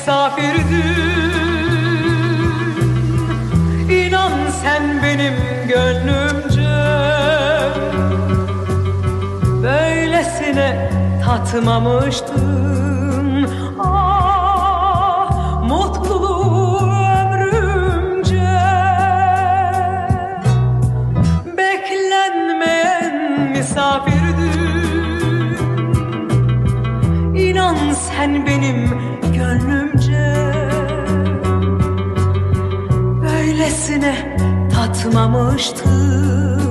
misafirdin İnan sen benim gönlümce. Böylesine tatmamıştım. Ah mutluluğu ömrümce. Beklenmeyen misafirdin İnan sen benim gönlümce. Böylesine tatmamıştım